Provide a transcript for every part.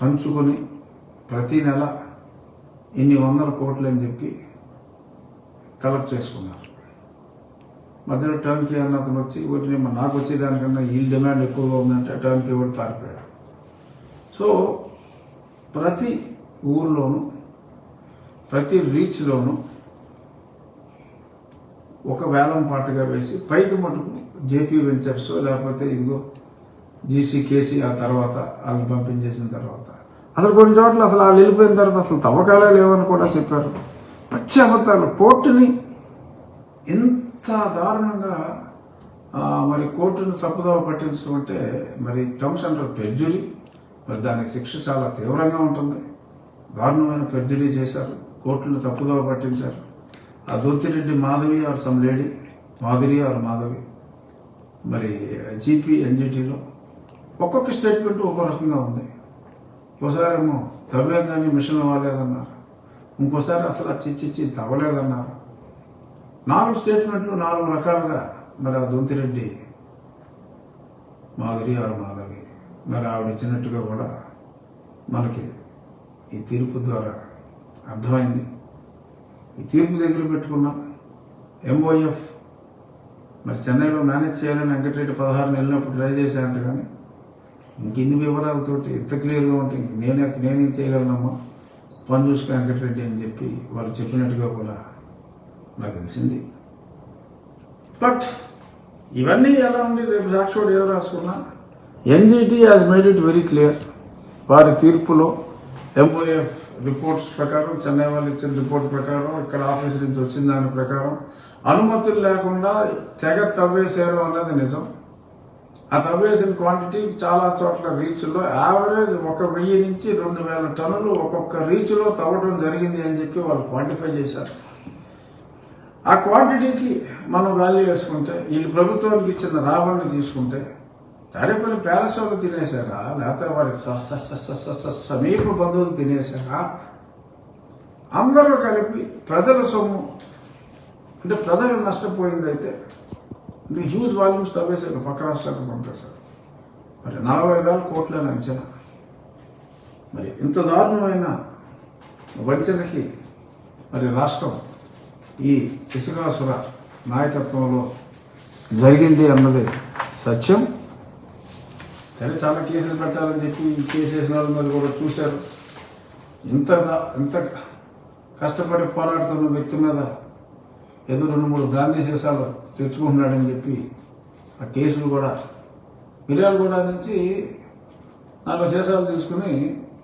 పంచుకొని ప్రతి నెల ఇన్ని వందల కోట్లు అని చెప్పి కలెక్ట్ చేసుకున్నారు. మధ్యలో టర్న్కి అన్న అతను వచ్చి వీటిని నాకు వచ్చేదానికన్నా ఈ డిమాండ్ ఎక్కువగా ఉందంటే టర్న్కి కూడా పారిపోయాడు సో ప్రతి ఊర్లోనూ ప్రతి రీచ్లోనూ ఒక వేలం పాటుగా వేసి పైకి మటుకు జేపీ వెంచర్స్ లేకపోతే ఇదిగో జీసీ కేసీ ఆ తర్వాత వాళ్ళని పంపించేసిన తర్వాత. అసలు కొన్ని చోట్ల అసలు వాళ్ళు వెళ్ళిపోయిన తర్వాత అసలు తవ్వకాలే లేవని కూడా చెప్పారు. పచ్చి అబద్ధాలు కోర్టుని ఎంత దారుణంగా మరి కోర్టును తప్పుదోవ పట్టించడం అంటే మరి టర్మ్స్ అండర్ పెర్జురీ మరి దానికి శిక్ష చాలా తీవ్రంగా ఉంటుంది. దారుణమైన పెర్జురీ చేశారు. కోర్టును తప్పుదోవ పట్టించారు. ఆ Dontireddy Madhavi or some lady Madhuri or Madhavi. మరి జీపీ ఎన్జిటీలో ఒక్కొక్క స్టేట్మెంట్ ఒక్కో రకంగా ఉంది. ఒకసారి ఏమో తవ్వాం కానీ మిషన్లు వాడలేదన్నారు. ఇంకోసారి అసలు చిచ్చిచ్చి తవ్వలేదన్నారు నాలుగు స్టేట్మెంట్లు నాలుగు రకాలుగా మరి ఆ దొంతిరెడ్డి మాధురి ఆరు మాధవి మరి ఆవిడ ఇచ్చినట్టుగా కూడా మనకి ఈ తీర్పు ద్వారా అర్థమైంది. ఈ తీర్పు దగ్గర పెట్టుకున్నాం ఎంఓఎఫ్ మరి చెన్నైలో మేనేజ్ చేయాలని వెంకటరెడ్డి పదహారు వెళ్ళినప్పుడు ట్రై చేశానంట కానీ ఇంకెన్ని వివరాలతోటి ఇంత క్లియర్గా ఉంటే ఇంక నేనే నేనేం చేయగలనమ్మా? పని వెంకటరెడ్డి అని చెప్పి వాళ్ళు చెప్పినట్టుగా కూడా నాకు తెలిసింది. బట్ ఇవన్నీ ఎలా ఉంది రేపు సాక్షుడు ఎవరు రాసుకున్నా? NGT has made it very clear వారి తీర్పులో ఎంఓఎఫ్ రిపోర్ట్స్ ప్రకారం చెన్నై వాళ్ళు ఇచ్చిన రిపోర్ట్ ప్రకారం ఇక్కడ ఆఫీస్ నుంచి వచ్చిన దాని ప్రకారం అనుమతులు లేకుండా తెగ తవ్వేశారు అన్నది నిజం. ఆ తవ్వేసిన క్వాంటిటీ చాలా చోట్ల రీచ్లో యావరేజ్ ఒక వెయ్యి నుంచి రెండు వేల టన్నులు ఒక్కొక్క రీచ్లో తవ్వడం జరిగింది అని చెప్పి వాళ్ళు క్వాంటిఫై చేశారు. ఆ క్వాంటిటీకి మనం వాల్యూ వేసుకుంటే వీళ్ళు ప్రభుత్వానికి ఇచ్చిన రాబడిని తీసుకుంటే తాడేపల్లి ప్యాలెస్ వాళ్ళు తినేశారా? లేకపోతే వారి సమీప బంధువులు తినేశారా? అందరూ కలిపి ప్రజల సొమ్ము అంటే ప్రజలు నష్టపోయిందైతే ఇది హ్యూజ్ వాల్యూమ్స్ తవ్వేశారు పక్క రాష్ట్రాలకు పంపేశారు. మరి నలభై వేల కోట్లని అంచనా. మరి ఇంత దారుణమైన వంచనకి మరి రాష్ట్రం ఈ ఇసుకాసుర నాయకత్వంలో జరిగింది అన్నది సత్యం. సరే చాలా కేసులు పెట్టాలని చెప్పి ఈ కేసు వేసిన వాళ్ళ మీద కూడా చూశారు. ఇంత ఇంత కష్టపడి పోరాడుతున్న వ్యక్తి మీద ఏదో రెండు మూడు గాంధీ సీసాలు తెచ్చుకుంటున్నాడని చెప్పి ఆ కేసులు కూడా మిర్యాలగూడ నుంచి నాలుగు సీసాలు తీసుకుని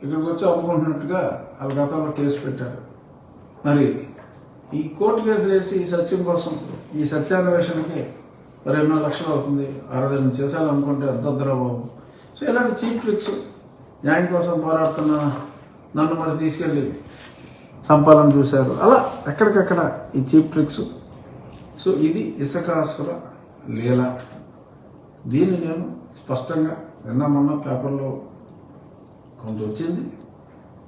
ఇక్కడికి వచ్చి అమ్ముకుంటున్నట్టుగా వాళ్ళ గతంలో కేసు పెట్టారు. మరి ఈ కోర్టు కేసు వేసి ఈ సత్యం కోసం ఈ సత్యాన్వేషణకి మరి ఎన్నో లక్షలు అవుతుంది. అరవై శేషాలు సీసాలు అమ్ముకుంటే ఎంత బాబు. సో ఇలాంటి చీప్ ట్రిక్స్ న్యాయం కోసం పోరాడుతున్న నన్ను మరి తీసుకెళ్ళి సంపాదన చూశారు. అలా ఎక్కడికక్కడ ఈ చీప్ ట్రిక్స్. సో ఇది ఇసుకాసుర లీల. దీన్ని నేను స్పష్టంగా నిన్న మొన్న పేపర్లో కొంత వచ్చింది.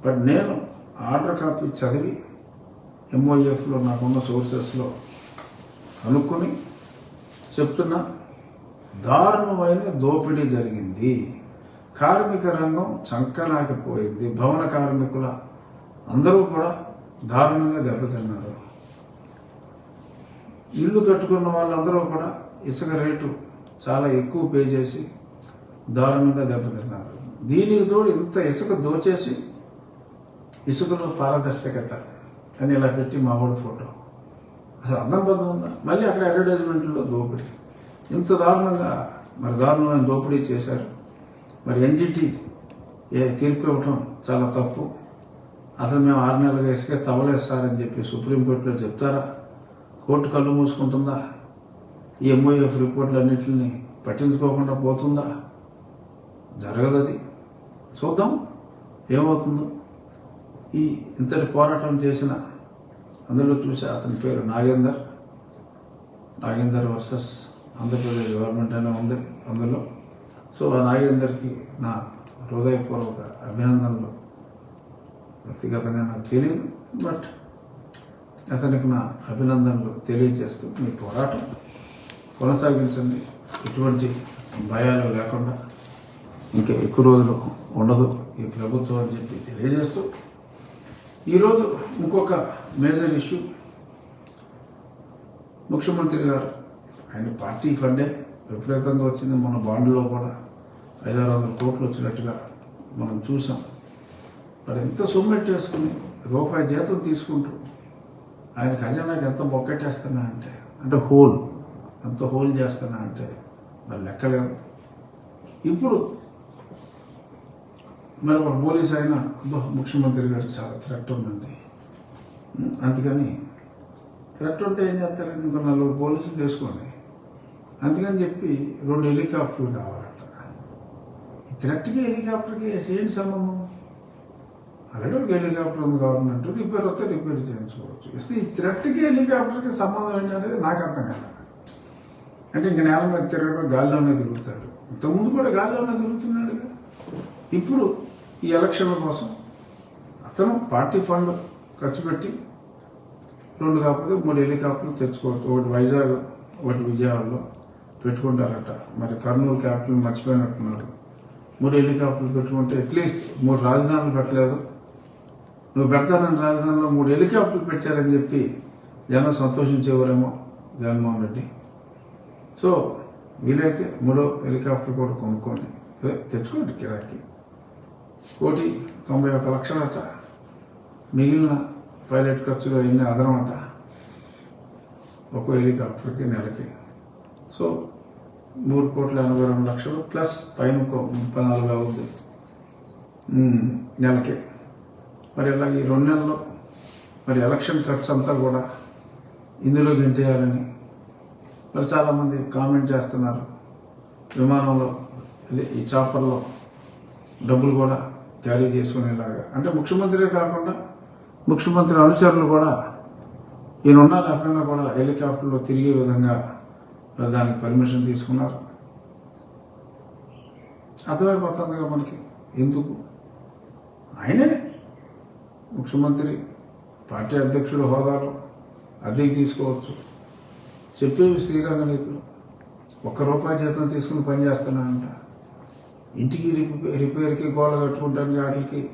బట్ నేను ఆర్డర్ కాపీ చదివి ఎంఓఎఫ్లో నాకున్న సోర్సెస్లో కనుక్కొని చెప్తున్న దారుణమైన దోపిడీ జరిగింది. కార్మిక రంగం చంకలాగిపోయింది. భవన కార్మికుల అందరూ కూడా దారుణంగా దెబ్బతిన్నారు. ఇల్లు కట్టుకున్న వాళ్ళందరూ కూడా ఇసుక రేటు చాలా ఎక్కువ పే చేసి దారుణంగా దెబ్బతిన్నారు. దీనికి తోడు ఇంత ఇసుక దోచేసి ఇసుకలో పారదర్శకత అని ఇలా పెట్టి మా వాడు ఫోటో. అసలు అర్థం బద్దం ఉందా? మళ్ళీ అక్కడ అడ్వర్టైజ్మెంట్లో దోపిడీ. ఇంత దారుణంగా మరి దారుణమైన దోపిడీ చేశారు. మరి ఎన్జిటి ఏ తీర్పు ఇవ్వటం చాలా తప్పు. అసలు మేము ఆరు నెలలుగా ఇసుక తవలేస్తారని చెప్పి సుప్రీంకోర్టులో చెప్తారా? కోర్టు కళ్ళు మూసుకుంటుందా? ఈ ఎంఓఎఫ్ రిపోర్ట్లు అన్నింటిని పట్టించుకోకుండా పోతుందా? జరగదు అది. చూద్దాం. ఏమవుతుందో. ఈ ఇంతటి పోరాటం చేసిన అందులో చూసి అతని పేరు నాగేందర్. నాగేందర్ వర్సెస్ ఆంధ్రప్రదేశ్ గవర్నమెంట్ అనే ఉంది అందులో. సో ఆ నాగేందర్కి నా హృదయపూర్వక అభినందనలు. వ్యక్తిగతంగా నాకు తెలియదు. బట్ అతనికి నా అభినందనలు తెలియజేస్తూ మీ పోరాటం కొనసాగించండి. ఎటువంటి భయాలు లేకుండా ఇంకా ఎక్కువ రోజులు ఉండదు ఈ ప్రభుత్వం అని చెప్పి తెలియజేస్తూ ఈరోజు ఇంకొక మేజర్ ఇష్యూ. ముఖ్యమంత్రి గారు ఆయన పార్టీ ఫండే విపరీతంగా వచ్చింది. మన బాండ్లో కూడా ఐదారు వందల కోట్లు వచ్చినట్టుగా మనం చూసాం. మరి ఎంత సొమ్మెట్టేసుకుని రూపాయి జీతం తీసుకుంటూ ఆయన ఖజానాకి ఎంత బొక్కెట్టేస్తున్నా అంటే అంటే హోల్ ఎంత హోల్ చేస్తున్నా అంటే మరి లెక్కలేదు ఇప్పుడు మరి ఒక పోలీస్ అయినా ముఖ్యమంత్రి గారు చాలా థ్రెట్ ఉందండి. అందుకని థ్రెట్ ఉంటే ఏం చేస్తారండి? ఇంకో నలుగురు పోలీసులు వేసుకోండి అందుకని చెప్పి రెండు హెలికాప్టర్లు కావాలంట. ఈ థ్రెట్కి హెలికాప్టర్కి ఏంటి సంబంధం? ఆల్రెడీ ఒక హెలికాప్టర్ ఉంది గవర్నమెంట్ రిపేర్ వస్తే రిపేర్ చేయించుకోవచ్చు. ఇస్తే ఈ థ్రెట్కి హెలికాప్టర్కి సంబంధం ఏంటనేది నాకు అర్థం కాలేదు. అంటే ఇంక నేల మీద తిరగడం గాల్లోనే తిరుగుతాడు. ఇంతకుముందు కూడా గాల్లోనే తిరుగుతున్నాడు ఇప్పుడు ఈ ఎలక్షన్ల కోసం అతను పార్టీ ఫండ్ ఖర్చు పెట్టి రెండు కాకపోతే మూడు హెలికాప్టర్లు తెచ్చుకోవచ్చు. ఒకటి వైజాగ్ ఒకటి విజయవాడలో పెట్టుకుంటారట. మరి కర్నూలు క్యాపిటల్ మర్చిపోయినట్టున్నారు. మూడు హెలికాప్టర్లు పెట్టుకుంటే అట్లీస్ట్ మూడు రాజధానులు పెట్టలేదు. నువ్వు పెడతానని రాజధానిలో మూడు హెలికాప్టర్లు పెట్టారని చెప్పి జనం సంతోషించేవారేమో జగన్మోహన్ రెడ్డి. సో వీలైతే మూడో హెలికాప్టర్ కూడా కొనుక్కోండి. తెచ్చుకోండి కిరాకి కోటి తొంభై ఒక్క లక్షలట. మిగిలిన పైలట్ ఖర్చులు ఎన్ని అదనమాట. ఒక్కో హెలికాప్టర్కి నెలకి. సో మూడు కోట్ల ఎనభై రెండు లక్షలు ప్లస్ పైన ఇంకో ముప్పై నాలుగు అవుద్ది. నెలకే. మరి ఇలా ఈ రెండు నెలల్లో మరి ఎలక్షన్ ఖర్చు అంతా కూడా ఇందులో గెంటేయాలని మరి చాలామంది కామెంట్ చేస్తున్నారు. విమానంలో అదే ఈ చాపర్లో డబ్బులు కూడా క్యారీ చేసుకునేలాగా. అంటే ముఖ్యమంత్రి కాకుండా ముఖ్యమంత్రి అనుచరులు కూడా ఈయన ఉన్నా కూడా హెలికాప్టర్లో తిరిగే విధంగా దానికి పర్మిషన్ తీసుకున్నారు. అర్థమైపోతుందిగా మనకి. ఎందుకు? ఆయనే ముఖ్యమంత్రి పార్టీ అధ్యక్షుడు హోదాలో అద్దెకి తీసుకోవచ్చు. చెప్పేవి శ్రీరంగ నీతులు. ఒక్క రూపాయి జీతం తీసుకుని పనిచేస్తున్నానంట ఇంటికి రిపే- రిపేర్కి గోడ కట్టుకుంటానికి వాటికి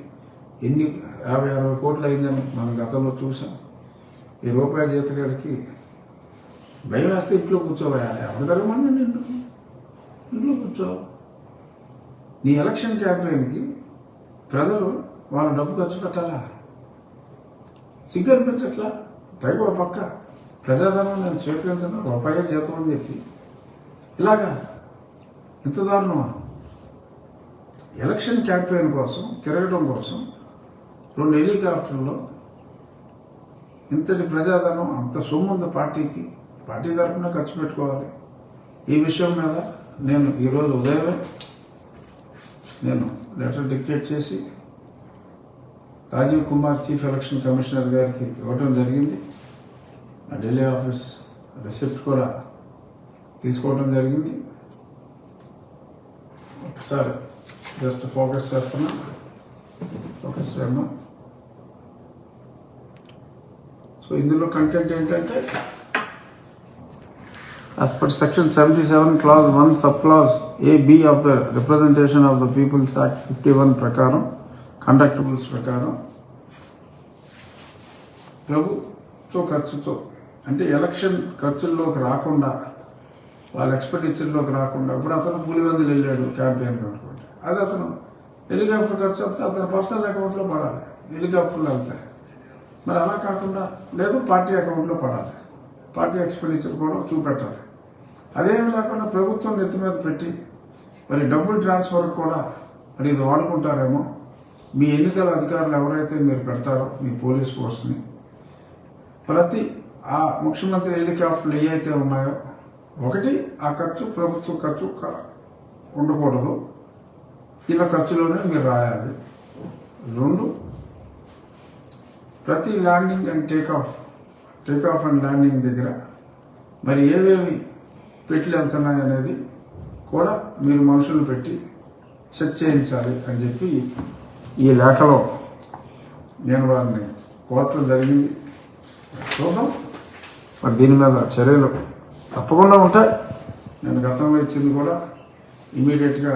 ఎన్ని యాభై అరవై కోట్లు అయిందని మనం గతంలో చూసాం. ఈ రూపాయి జీతగాడికి భయం వేస్తే ఇంట్లో కూర్చోవయా ఎవరు జరగమని నిన్ను? ఇంట్లో కూర్చో నీ ఎలక్షన్ క్యాంపెయిన్కి ప్రజలు వాళ్ళ డబ్బు ఖర్చు పెట్టాలా? సిగ్గు అనిపించట్లా? పైగా ఒక పక్క ప్రజాధనం నేను స్వీకరించిన రూపాయే జీతం అని చెప్పి. ఇలాగా? ఇంత దారుణమా? ఎలక్షన్ క్యాంపెయిన్ కోసం తిరగడం కోసం రెండు హెలికాప్టర్లో ఇంతటి ప్రజాధనం అంత సొమ్ము ఉంది పార్టీకి. పార్టీ తరఫున ఖర్చు పెట్టుకోవాలి. ఈ విషయం మీద నేను ఈరోజు ఉదయమే నేను లెటర్ డిక్టేట్ చేసి Rajiv Kumar chief election commissioner గారికి ఇవ్వటం జరిగింది. ఆ ఢిల్లీ ఆఫీస్ రిసిప్ట్ కూడా తీసుకోవడం జరిగింది. ఒకసారి జస్ట్ ఫోకస్ చేస్తున్నా. ఫోకస్ చేద్దాం. సో ఇందులో కంటెంట్ ఏంటంటే As per section 77 clause 1 subclause A B of the representation of the People's Act 51 conduct rules ప్రకారం ప్రభుత్వ ఖర్చుతో అంటే ఎలక్షన్ ఖర్చుల్లోకి రాకుండా వాళ్ళ ఎక్స్పెండిచర్లోకి రాకుండా ఇప్పుడు అతను పులివెందులు వెళ్ళాడు క్యాంపెయిన్ అనుకోండి అది అతను హెలికాప్టర్ ఖర్చు అంతా అతని పర్సనల్ అకౌంట్లో పడాలి. హెలికాప్టర్లు వెళ్తాయి మరి అలా కాకుండా లేదు పార్టీ అకౌంట్లో పడాలి. పార్టీ ఎక్స్పెండిచర్ కూడా చూపెట్టాలి. అదేమి లేకుండా ప్రభుత్వం నెత్తి మీద పెట్టి మరి డబ్బులు ట్రాన్స్ఫర్ కూడా మరి ఇది వాడుకుంటారేమో మీ ఎన్నికల అధికారులు ఎవరైతే మీరు పెడతారో మీ పోలీస్ ఫోర్స్ని ప్రతి ఆ ముఖ్యమంత్రి హెలికాప్టర్లు ఏవైతే ఉన్నాయో ఒకటి ఆ ఖర్చు ప్రభుత్వ ఖర్చు ఉండకూడదు. ఇలా ఖర్చులోనే మీరు రాయాలి. రెండు ప్రతి landing and take off take off and landing దగ్గర మరి ఏవేవి పెట్లు వెళ్తున్నాయి అనేది కూడా మీరు మనుషులు పెట్టి చెక్ చేయించాలి అని చెప్పి ఈ లేఖలో నేను వారిని కోరటం జరిగింది చూద్దాం. మరి దీని మీద చర్యలు తప్పకుండా ఉంటాయి. నేను గతంలో ఇచ్చింది కూడా ఇమీడియట్గా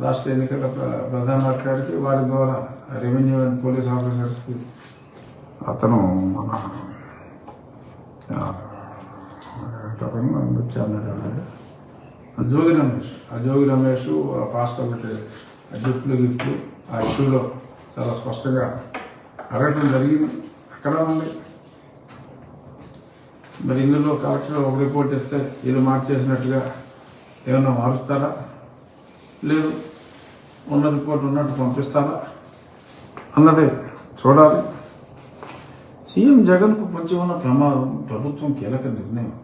రాష్ట్ర ఎన్నికల ప్ర- ప్రధాన అధికారికి వారి ద్వారా రెవెన్యూ అండ్ పోలీస్ ఆఫీసర్స్కి అతను మన అతను జోగి రమేష్ ఆ జోగి రమేష్ ఆ పాస్టర్లకి గిఫ్ట్లు గిఫ్ట్లు ఆ ఇష్యూలో చాలా స్పష్టంగా అడగడం జరిగింది. అక్కడ ఉంది. మరి ఇందులో కలెక్టర్ ఒక రిపోర్ట్ ఇస్తే ఇది మార్చేసినట్టుగా ఏమైనా మారుస్తారా? లేదు. ఉన్న రిపోర్ట్ ఉన్నట్టు పంపిస్తారా? అన్నదే చూడాలి. సీఎం జగన్కు పొంచి ఉన్న ప్రమాదం ప్రభుత్వం కీలక నిర్ణయం.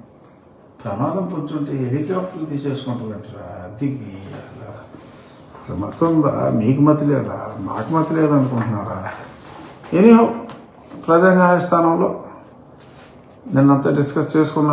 ప్రమాదం పొంచుంటే హెలికాప్టర్లు తీసేసుకుంటారంటారా? అద్దెకి మతం ఉందా మీకు మతి లేదా? మాకు మతి లేదనుకుంటున్నారా ఎనీహో ప్రజా న్యాయస్థానంలో నిన్నంతా డిస్కస్ చేసుకున్నాను.